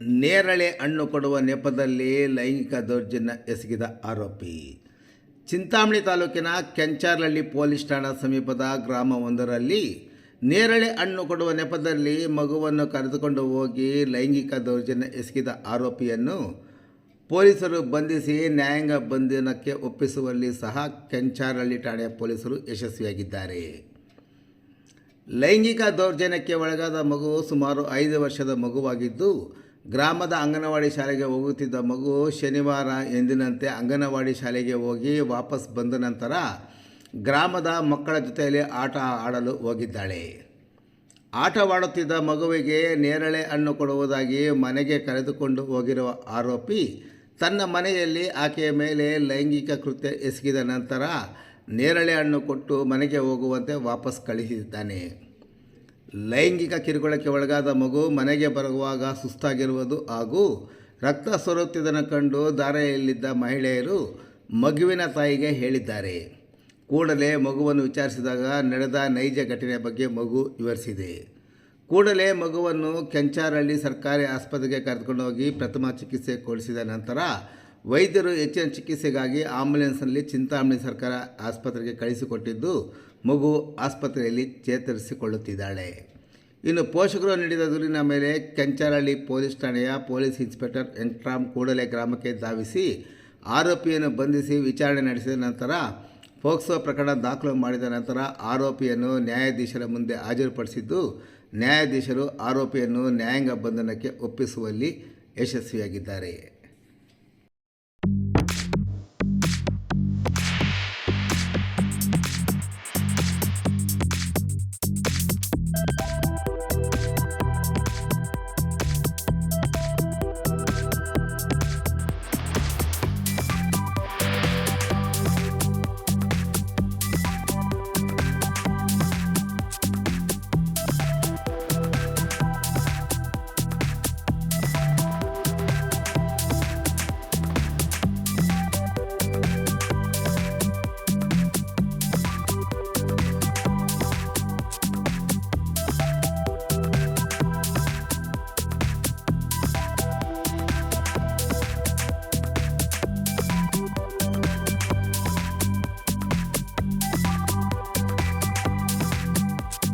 ನೇರಳೆ ಹಣ್ಣು ಕೊಡುವ ನೆಪದಲ್ಲಿ ಲೈಂಗಿಕ ದೌರ್ಜನ್ಯ ಎಸಗಿದ ಆರೋಪಿ. ಚಿಂತಾಮಣಿ ತಾಲೂಕಿನ ಕೆಂಚಾರ್ಲಹಳ್ಳಿ ಪೊಲೀಸ್ ಠಾಣಾ ಸಮೀಪದ ಗ್ರಾಮವೊಂದರಲ್ಲಿ ನೇರಳೆ ಹಣ್ಣು ಕೊಡುವ ನೆಪದಲ್ಲಿ ಮಗುವನ್ನು ಕರೆದುಕೊಂಡು ಹೋಗಿ ಲೈಂಗಿಕ ದೌರ್ಜನ್ಯ ಎಸಗಿದ ಆರೋಪಿಯನ್ನು ಪೊಲೀಸರು ಬಂಧಿಸಿ ನ್ಯಾಯಾಂಗ ಬಂಧನಕ್ಕೆ ಒಪ್ಪಿಸುವಲ್ಲಿ ಸಹ ಕೆಂಚಾರಹಳ್ಳಿ ಠಾಣೆಯ ಪೊಲೀಸರು ಯಶಸ್ವಿಯಾಗಿದ್ದಾರೆ. ಲೈಂಗಿಕ ದೌರ್ಜನ್ಯಕ್ಕೆ ಒಳಗಾದ ಮಗು ಸುಮಾರು ಐದು ವರ್ಷದ ಮಗುವಾಗಿದ್ದು ಗ್ರಾಮದ ಅಂಗನವಾಡಿ ಶಾಲೆಗೆ ಹೋಗುತ್ತಿದ್ದ ಮಗು ಶನಿವಾರ ಎಂದಿನಂತೆ ಅಂಗನವಾಡಿ ಶಾಲೆಗೆ ಹೋಗಿ ವಾಪಸ್ ಬಂದ ನಂತರ ಗ್ರಾಮದ ಮಕ್ಕಳ ಜೊತೆಯಲ್ಲಿ ಆಟ ಆಡಲು ಹೋಗಿದ್ದಾಳೆ. ಆಟವಾಡುತ್ತಿದ್ದ ಮಗುವಿಗೆ ನೇರಳೆ ಹಣ್ಣು ಕೊಡುವುದಾಗಿ ಮನೆಗೆ ಕರೆದುಕೊಂಡು ಹೋಗಿರುವ ಆರೋಪಿ ತನ್ನ ಮನೆಯಲ್ಲಿ ಆಕೆಯ ಮೇಲೆ ಲೈಂಗಿಕ ಕೃತ್ಯ ಎಸಗಿದ ನಂತರ ನೇರಳೆ ಹಣ್ಣು ಕೊಟ್ಟು ಮನೆಗೆ ಹೋಗುವಂತೆ ವಾಪಸ್ ಕಳಿಸಿದ್ದಾನೆ ಲೈಂಗಿಕ ಕಿರುಕುಳಕ್ಕೆ ಒಳಗಾದ ಮಗು ಮನೆಗೆ ಬರುವಾಗ ಸುಸ್ತಾಗಿರುವುದು ಹಾಗೂ ರಕ್ತ ಸೊರುತ್ತಿದ್ದನ್ನು ಕಂಡು ದಾರೆಯಲ್ಲಿದ್ದ ಮಹಿಳೆಯರು ಮಗುವಿನ ತಾಯಿಗೆ ಹೇಳಿದ್ದಾರೆ. ಕೂಡಲೇ ಮಗುವನ್ನು ವಿಚಾರಿಸಿದಾಗ ನಡೆದ ನೈಜ ಘಟನೆ ಬಗ್ಗೆ ಮಗು ವಿವರಿಸಿದೆ. ಕೂಡಲೇ ಮಗುವನ್ನು ಕೆಂಚಾರಹಳ್ಳಿ ಸರ್ಕಾರಿ ಆಸ್ಪತ್ರೆಗೆ ಕರೆದುಕೊಂಡು ಹೋಗಿ ಪ್ರಥಮ ಚಿಕಿತ್ಸೆ ಕೊಡಿಸಿದ ನಂತರ ವೈದ್ಯರು ಹೆಚ್ಚಿನ ಚಿಕಿತ್ಸೆಗಾಗಿ ಆಂಬ್ಯುಲೆನ್ಸ್ನಲ್ಲಿ ಚಿಂತಾಮಣಿ ಸರ್ಕಾರ ಆಸ್ಪತ್ರೆಗೆ ಕಳಿಸಿಕೊಟ್ಟಿದ್ದು, ಮಗು ಆಸ್ಪತ್ರೆಯಲ್ಲಿ ಚೇತರಿಸಿಕೊಳ್ಳುತ್ತಿದ್ದಾಳೆ. ಇನ್ನು ಪೋಷಕರು ನೀಡಿದ ದೂರಿನ ಮೇಲೆ ಕೆಂಚಾರಹಳ್ಳಿ ಪೊಲೀಸ್ ಠಾಣೆಯ ಪೊಲೀಸ್ ಇನ್ಸ್ಪೆಕ್ಟರ್ ಎಂಟ್ರಾಮ್ ಕೂಡಲೇ ಗ್ರಾಮಕ್ಕೆ ಧಾವಿಸಿ ಆರೋಪಿಯನ್ನು ಬಂಧಿಸಿ ವಿಚಾರಣೆ ನಡೆಸಿದ ನಂತರ ಪೋಕ್ಸೋ ಪ್ರಕರಣ ದಾಖಲು ಮಾಡಿದ ನಂತರ ಆರೋಪಿಯನ್ನು ನ್ಯಾಯಾಧೀಶರ ಮುಂದೆ ಹಾಜರುಪಡಿಸಿದ್ದು, ನ್ಯಾಯಾಧೀಶರು ಆರೋಪಿಯನ್ನು ನ್ಯಾಯಾಂಗ ಬಂಧನಕ್ಕೆ ಒಪ್ಪಿಸುವಲ್ಲಿ ಯಶಸ್ವಿಯಾಗಿದ್ದಾರೆ.